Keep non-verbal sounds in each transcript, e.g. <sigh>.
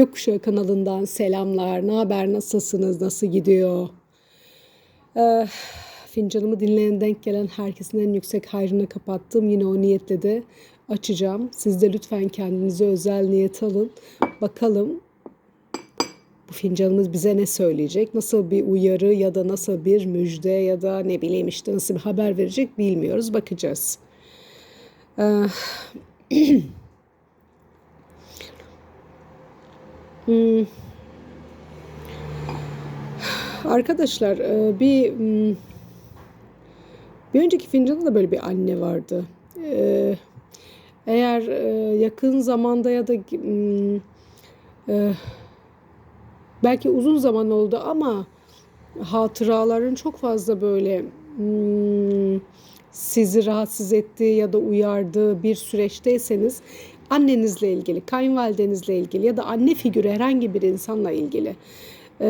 Gökkuşağı kanalından selamlar. Ne haber? Nasılsınız? Nasıl gidiyor? Ee, fincanımı dinleyen denk gelen herkesin en yüksek hayrına kapattım. Yine o niyetle de açacağım. Siz de lütfen kendinize özel niyet alın. Bakalım bu fincanımız bize ne söyleyecek? Nasıl bir uyarı ya da nasıl bir müjde ya da ne bileyim işte nasıl bir haber verecek bilmiyoruz. Bakacağız. Ee, <clears throat> Hmm. Arkadaşlar e, bir hmm, bir önceki fincanda da böyle bir anne vardı. Ee, Eğer e, yakın zamanda ya da hmm, e, belki uzun zaman oldu ama hatıraların çok fazla böyle sizi rahatsız ettiği ya da uyardığı bir süreçteyseniz annenizle ilgili, kayınvalidenizle ilgili ya da anne figürü herhangi bir insanla ilgili e,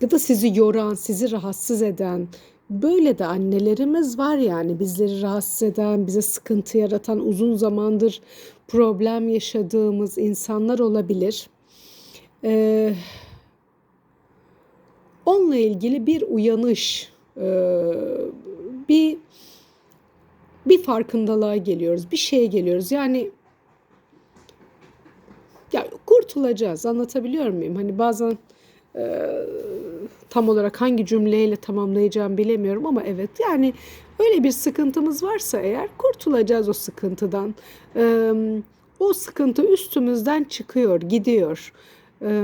ya da sizi yoran, sizi rahatsız eden böyle de annelerimiz var yani bizleri rahatsız eden, bize sıkıntı yaratan, uzun zamandır problem yaşadığımız insanlar olabilir. Ee, onunla ilgili bir uyanış, bir bir farkındalığa geliyoruz, bir şeye geliyoruz. Yani ya kurtulacağız. Anlatabiliyor muyum? Hani bazen e, tam olarak hangi cümleyle tamamlayacağım bilemiyorum ama evet yani öyle bir sıkıntımız varsa eğer kurtulacağız o sıkıntıdan. E, o sıkıntı üstümüzden çıkıyor, gidiyor. E,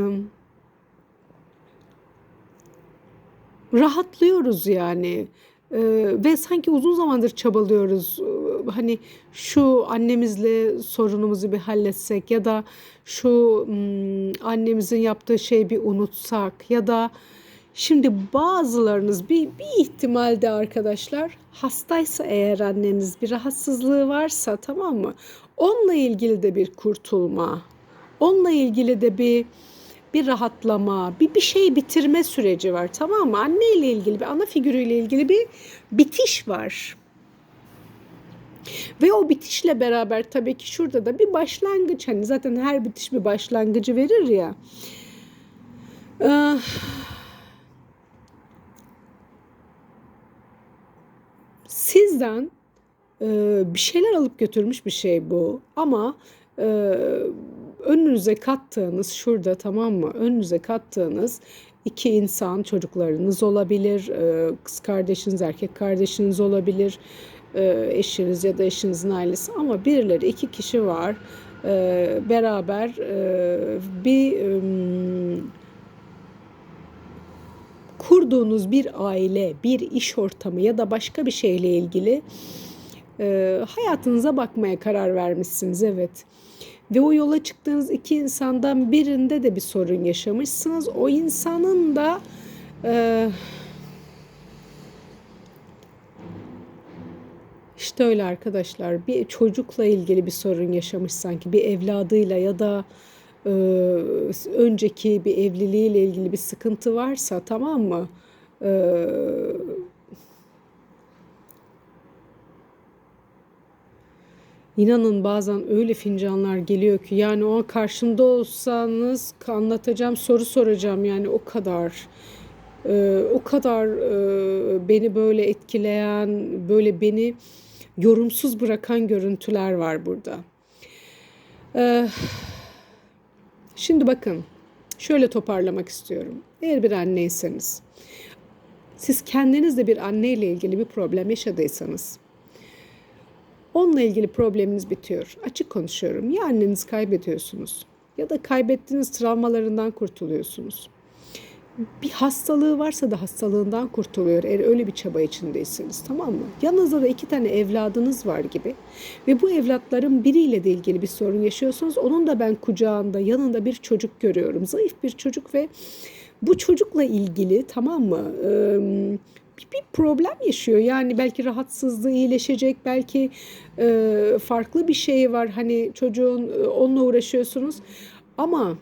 rahatlıyoruz yani. Ee, ve sanki uzun zamandır çabalıyoruz. Ee, hani şu annemizle sorunumuzu bir halletsek ya da şu hmm, annemizin yaptığı şeyi bir unutsak ya da şimdi bazılarınız bir, bir ihtimalde arkadaşlar hastaysa eğer anneniz bir rahatsızlığı varsa tamam mı? Onunla ilgili de bir kurtulma. Onunla ilgili de bir bir rahatlama, bir bir şey bitirme süreci var tamam mı? Anne ile ilgili bir ana figürüyle ilgili bir bitiş var. Ve o bitişle beraber tabii ki şurada da bir başlangıç hani zaten her bitiş bir başlangıcı verir ya. Ee, sizden bir şeyler alıp götürmüş bir şey bu ama önünüze kattığınız şurada tamam mı? Önünüze kattığınız iki insan çocuklarınız olabilir, e, kız kardeşiniz, erkek kardeşiniz olabilir, e, eşiniz ya da eşinizin ailesi. Ama birileri iki kişi var. E, beraber bir kurduğunuz bir aile, bir iş ortamı ya da başka bir şeyle ilgili hayatınıza bakmaya karar vermişsiniz. Evet ve o yola çıktığınız iki insandan birinde de bir sorun yaşamışsınız. O insanın da e, işte öyle arkadaşlar bir çocukla ilgili bir sorun yaşamış sanki bir evladıyla ya da e, önceki bir evliliğiyle ilgili bir sıkıntı varsa tamam mı? E, İnanın bazen öyle fincanlar geliyor ki yani o karşımda olsanız anlatacağım soru soracağım yani o kadar e, o kadar e, beni böyle etkileyen böyle beni yorumsuz bırakan görüntüler var burada. E, şimdi bakın şöyle toparlamak istiyorum. Eğer bir anneyseniz siz kendiniz de bir anneyle ilgili bir problem yaşadıysanız Onunla ilgili probleminiz bitiyor. Açık konuşuyorum. Ya annenizi kaybediyorsunuz ya da kaybettiğiniz travmalarından kurtuluyorsunuz. Bir hastalığı varsa da hastalığından kurtuluyor eğer öyle bir çaba içindeyseniz tamam mı? Yanınızda da iki tane evladınız var gibi ve bu evlatların biriyle de ilgili bir sorun yaşıyorsunuz. Onun da ben kucağında yanında bir çocuk görüyorum. Zayıf bir çocuk ve bu çocukla ilgili tamam mı? bir, bir problem yaşıyor. Yani belki rahatsızlığı iyileşecek, belki e, farklı bir şey var. Hani çocuğun e, onunla uğraşıyorsunuz. Ama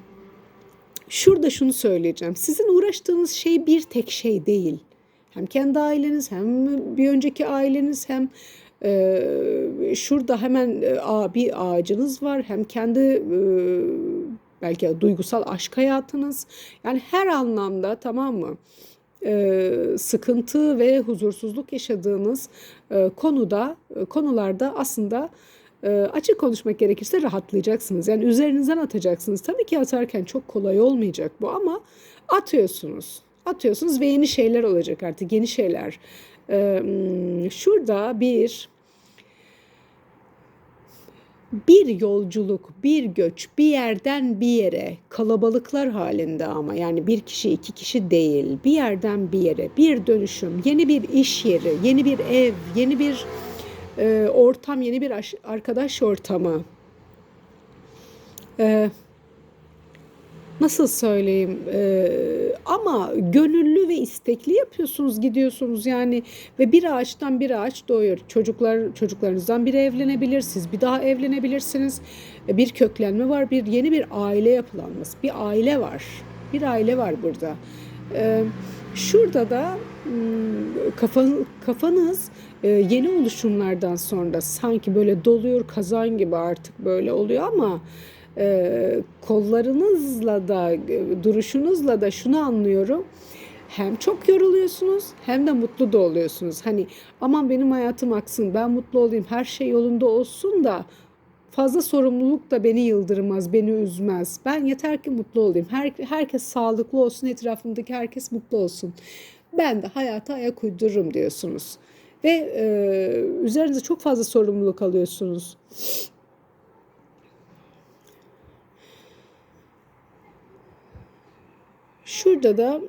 şurada şunu söyleyeceğim. Sizin uğraştığınız şey bir tek şey değil. Hem kendi aileniz hem bir önceki aileniz hem Ee, şurada hemen e, bir ağacınız var. Hem kendi e, belki duygusal aşk hayatınız. Yani her anlamda tamam mı? Ee, sıkıntı ve huzursuzluk yaşadığınız e, konuda e, konularda aslında e, açık konuşmak gerekirse rahatlayacaksınız. Yani üzerinizden atacaksınız. Tabii ki atarken çok kolay olmayacak bu ama atıyorsunuz. Atıyorsunuz ve yeni şeyler olacak artık yeni şeyler. Hmm, şurada bir bir yolculuk, bir göç, bir yerden bir yere, kalabalıklar halinde ama yani bir kişi, iki kişi değil, bir yerden bir yere, bir dönüşüm, yeni bir iş yeri, yeni bir ev, yeni bir e, ortam, yeni bir aş- arkadaş ortamı. E, nasıl söyleyeyim? Ee, ama gönüllü ve istekli yapıyorsunuz gidiyorsunuz yani ve bir ağaçtan bir ağaç doğuyor çocuklar çocuklarınızdan biri evlenebilir siz bir daha evlenebilirsiniz. E, bir köklenme var bir yeni bir aile yapılanması bir aile var bir aile var burada. Ee, şurada da hmm, kafanız, kafanız e, yeni oluşumlardan sonra sanki böyle doluyor kazan gibi artık böyle oluyor ama e, kollarınızla da duruşunuzla da şunu anlıyorum. Hem çok yoruluyorsunuz hem de mutlu da oluyorsunuz. Hani aman benim hayatım aksın, ben mutlu olayım, her şey yolunda olsun da fazla sorumluluk da beni yıldırmaz, beni üzmez. Ben yeter ki mutlu olayım. Her, herkes sağlıklı olsun, etrafımdaki herkes mutlu olsun. Ben de hayata ayak uydururum diyorsunuz. Ve e, üzerinize çok fazla sorumluluk alıyorsunuz. Şurada da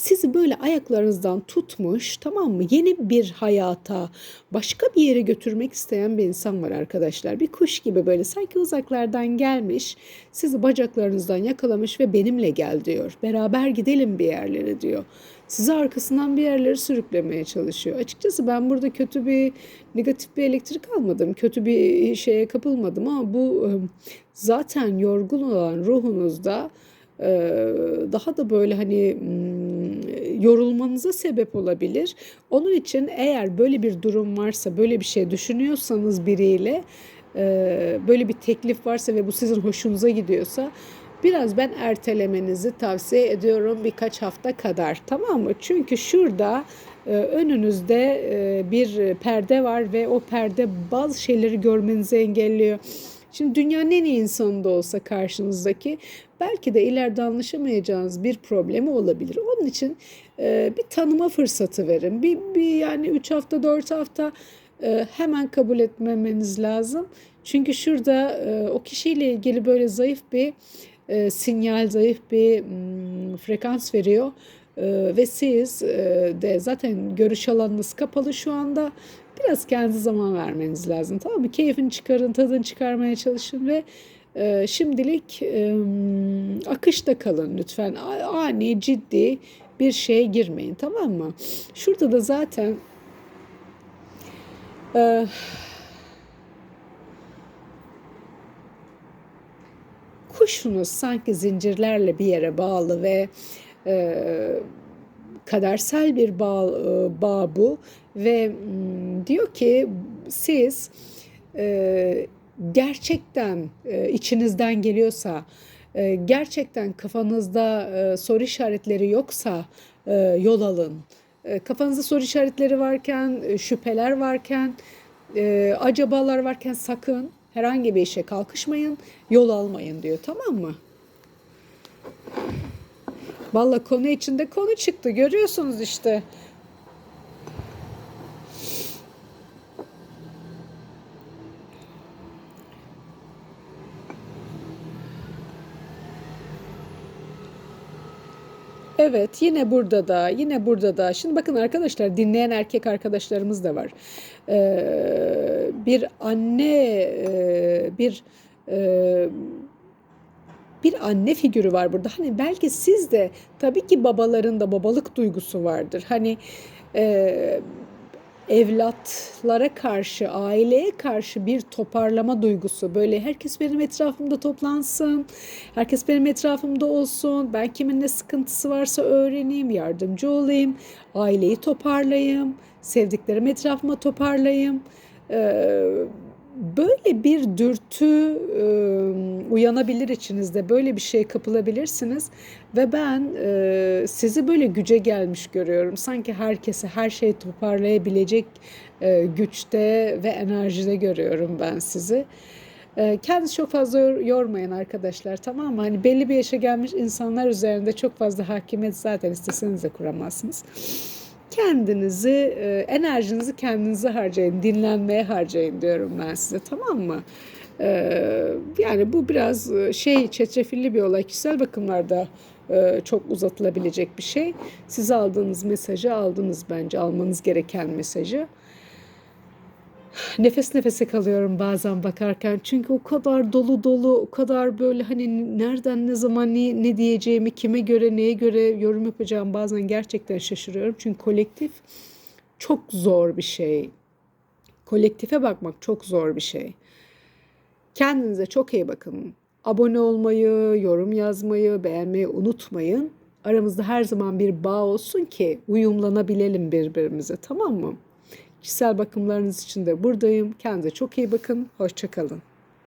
sizi böyle ayaklarınızdan tutmuş tamam mı? Yeni bir hayata, başka bir yere götürmek isteyen bir insan var arkadaşlar. Bir kuş gibi böyle sanki uzaklardan gelmiş, sizi bacaklarınızdan yakalamış ve benimle gel diyor. Beraber gidelim bir yerlere diyor. Sizi arkasından bir yerlere sürüklemeye çalışıyor. Açıkçası ben burada kötü bir negatif bir elektrik almadım. Kötü bir şeye kapılmadım ama bu ıı, zaten yorgun olan ruhunuzda e, daha da böyle hani mm, yorulmanıza sebep olabilir. Onun için eğer böyle bir durum varsa, böyle bir şey düşünüyorsanız biriyle, böyle bir teklif varsa ve bu sizin hoşunuza gidiyorsa biraz ben ertelemenizi tavsiye ediyorum birkaç hafta kadar. Tamam mı? Çünkü şurada önünüzde bir perde var ve o perde bazı şeyleri görmenizi engelliyor. Şimdi dünyanın en iyi insanı da olsa karşınızdaki belki de ileride anlaşamayacağınız bir problemi olabilir. Onun için e, bir tanıma fırsatı verin. Bir, bir yani 3 hafta 4 hafta e, hemen kabul etmemeniz lazım. Çünkü şurada e, o kişiyle ilgili böyle zayıf bir e, sinyal, zayıf bir mm, frekans veriyor. E, ve siz e, de zaten görüş alanınız kapalı şu anda. Biraz kendi zaman vermeniz lazım. Tamam mı? Keyfini çıkarın, tadını çıkarmaya çalışın ve e, şimdilik e, akışta kalın lütfen. Ani, ciddi bir şeye girmeyin. Tamam mı? Şurada da zaten e, kuşunuz sanki zincirlerle bir yere bağlı ve e, kadersel bir bağ, e, bağ bu ve diyor ki siz e, gerçekten e, içinizden geliyorsa e, gerçekten kafanızda e, soru işaretleri yoksa e, yol alın. E, kafanızda soru işaretleri varken, e, şüpheler varken, e, acabalar varken sakın herhangi bir işe kalkışmayın, yol almayın diyor. Tamam mı? Valla konu içinde konu çıktı. Görüyorsunuz işte. Evet, yine burada da, yine burada da. Şimdi bakın arkadaşlar, dinleyen erkek arkadaşlarımız da var. Ee, bir anne, e, bir e, bir anne figürü var burada. Hani belki siz de tabii ki babaların da babalık duygusu vardır. Hani e, evlatlara karşı, aileye karşı bir toparlama duygusu. Böyle herkes benim etrafımda toplansın, herkes benim etrafımda olsun, ben kimin ne sıkıntısı varsa öğreneyim, yardımcı olayım, aileyi toparlayayım, sevdiklerim etrafıma toparlayayım. Ee, böyle bir dürtü e, uyanabilir içinizde, böyle bir şeye kapılabilirsiniz ve ben e, sizi böyle güce gelmiş görüyorum. Sanki herkesi her şeyi toparlayabilecek e, güçte ve enerjide görüyorum ben sizi. E, kendinizi çok fazla yor- yormayın arkadaşlar tamam mı? Hani belli bir yaşa gelmiş insanlar üzerinde çok fazla hakimiyet zaten isteseniz de kuramazsınız. Kendinizi, e, enerjinizi kendinize harcayın, dinlenmeye harcayın diyorum ben size tamam mı? E, yani bu biraz e, şey çetrefilli bir olay. Kişisel bakımlarda çok uzatılabilecek bir şey. Siz aldığınız mesajı aldınız bence, almanız gereken mesajı. Nefes nefese kalıyorum bazen bakarken. Çünkü o kadar dolu dolu, o kadar böyle hani nereden ne zaman ne, ne diyeceğimi, kime göre, neye göre yorum yapacağım bazen gerçekten şaşırıyorum. Çünkü kolektif çok zor bir şey. Kolektife bakmak çok zor bir şey. Kendinize çok iyi bakın. Abone olmayı, yorum yazmayı, beğenmeyi unutmayın. Aramızda her zaman bir bağ olsun ki uyumlanabilelim birbirimize tamam mı? Kişisel bakımlarınız için de buradayım. Kendinize çok iyi bakın. Hoşçakalın.